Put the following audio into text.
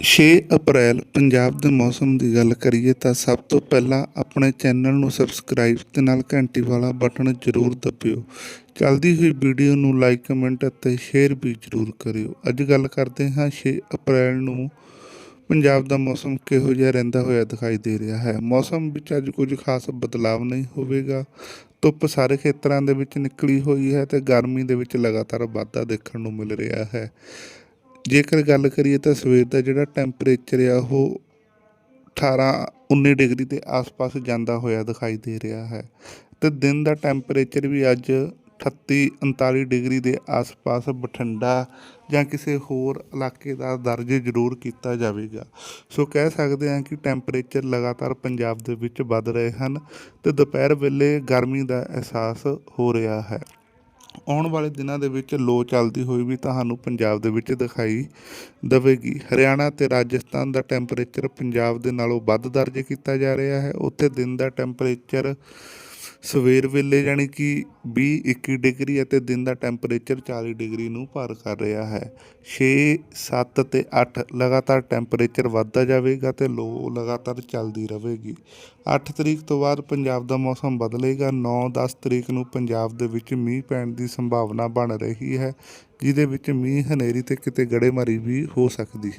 6 ਅਪ੍ਰੈਲ ਪੰਜਾਬ ਦੇ ਮੌਸਮ ਦੀ ਗੱਲ ਕਰੀਏ ਤਾਂ ਸਭ ਤੋਂ ਪਹਿਲਾਂ ਆਪਣੇ ਚੈਨਲ ਨੂੰ ਸਬਸਕ੍ਰਾਈਬ ਤੇ ਨਾਲ ਘੰਟੀ ਵਾਲਾ ਬਟਨ ਜ਼ਰੂਰ ਦਬਿਓ। ਚੱਲਦੀ ਹੋਈ ਵੀਡੀਓ ਨੂੰ ਲਾਈਕ, ਕਮੈਂਟ ਅਤੇ ਸ਼ੇਅਰ ਵੀ ਜ਼ਰੂਰ ਕਰਿਓ। ਅੱਜ ਗੱਲ ਕਰਦੇ ਹਾਂ 6 ਅਪ੍ਰੈਲ ਨੂੰ ਪੰਜਾਬ ਦਾ ਮੌਸਮ ਕਿਹੋ ਜਿਹਾ ਰਹਿੰਦਾ ਹੋਇਆ ਦਿਖਾਈ ਦੇ ਰਿਹਾ ਹੈ। ਮੌਸਮ ਵਿੱਚ ਅੱਜ ਕੁਝ ਖਾਸ ਬਦਲਾਵ ਨਹੀਂ ਹੋਵੇਗਾ। ਧੁੱਪ ਸਾਰੇ ਖੇਤਰਾਂ ਦੇ ਵਿੱਚ ਨਿਕਲੀ ਹੋਈ ਹੈ ਤੇ ਗਰਮੀ ਦੇ ਵਿੱਚ ਲਗਾਤਾਰ ਵਾਧਾ ਦੇਖਣ ਨੂੰ ਮਿਲ ਰਿਹਾ ਹੈ। ਜੇਕਰ ਗੱਲ ਕਰੀਏ ਤਾਂ ਸਵੇਰ ਦਾ ਜਿਹੜਾ ਟੈਂਪਰੇਚਰ ਆ, ਉਹ 18 19 ਡਿਗਰੀ ਦੇ ਆਸ-ਪਾਸ ਜਾਂਦਾ ਹੋਇਆ ਦਿਖਾਈ ਦੇ ਰਿਹਾ ਹੈ। ਤੇ ਦਿਨ ਦਾ ਟੈਂਪਰੇਚਰ ਵੀ ਅੱਜ 38 39 ਡਿਗਰੀ ਦੇ ਆਸ-ਪਾਸ ਬਠਿੰਡਾ ਜਾਂ ਕਿਸੇ ਹੋਰ ਇਲਾਕੇ ਦਾ ਦਰਜ ਜ਼ਰੂਰ ਕੀਤਾ ਜਾਵੇਗਾ। ਸੋ ਕਹਿ ਸਕਦੇ ਹਾਂ ਕਿ ਟੈਂਪਰੇਚਰ ਲਗਾਤਾਰ ਪੰਜਾਬ ਦੇ ਵਿੱਚ ਵੱਧ ਰਹੇ ਹਨ ਤੇ ਦੁਪਹਿਰ ਵੇਲੇ ਗਰਮੀ ਦਾ ਅਹਿਸਾਸ ਹੋ ਰਿਹਾ ਹੈ। ਆਉਣ ਵਾਲੇ ਦਿਨਾਂ ਦੇ ਵਿੱਚ ਲੋ ਚੱਲਦੀ ਹੋਈ ਵੀ ਤੁਹਾਨੂੰ ਪੰਜਾਬ ਦੇ ਵਿੱਚ ਦਿਖਾਈ ਦੇਵੇਗੀ। ਹਰਿਆਣਾ ਤੇ ਰਾਜਸਥਾਨ ਦਾ ਟੈਂਪਰੇਚਰ ਪੰਜਾਬ ਦੇ ਨਾਲੋਂ ਵੱਧ ਦਰਜ ਕੀਤਾ ਜਾ ਰਿਹਾ ਹੈ। ਉੱਥੇ ਦਿਨ ਦਾ ਟੈਂਪਰੇਚਰ ਸਵੇਰ ਵੇਲੇ ਯਾਨੀ ਕਿ 20 21 ਡਿਗਰੀ ਅਤੇ ਦਿਨ ਦਾ ਟੈਂਪਰੇਚਰ 40 ਡਿਗਰੀ ਨੂੰ ਪਾਰ ਕਰ ਰਿਹਾ ਹੈ। 6 7 ਤੇ 8 ਲਗਾਤਾਰ ਟੈਂਪਰੇਚਰ ਵੱਧਦਾ ਜਾਵੇਗਾ ਤੇ ਲੋ ਲਗਾਤਾਰ ਚੱਲਦੀ ਰਹੇਗੀ। 8 ਤਰੀਕ ਤੋਂ ਬਾਅਦ ਪੰਜਾਬ ਦਾ ਮੌਸਮ ਬਦਲੇਗਾ। 9 10 ਤਰੀਕ ਨੂੰ ਪੰਜਾਬ ਦੇ ਵਿੱਚ ਮੀਂਹ ਪੈਣ ਦੀ ਸੰਭਾਵਨਾ ਬਣ ਰਹੀ ਹੈ, ਜਿਹਦੇ ਵਿੱਚ ਮੀਂਹ ਹਨੇਰੀ ਤੇ ਕਿਤੇ ਗੜੇਮਾਰੀ ਵੀ ਹੋ ਸਕਦੀ ਹੈ।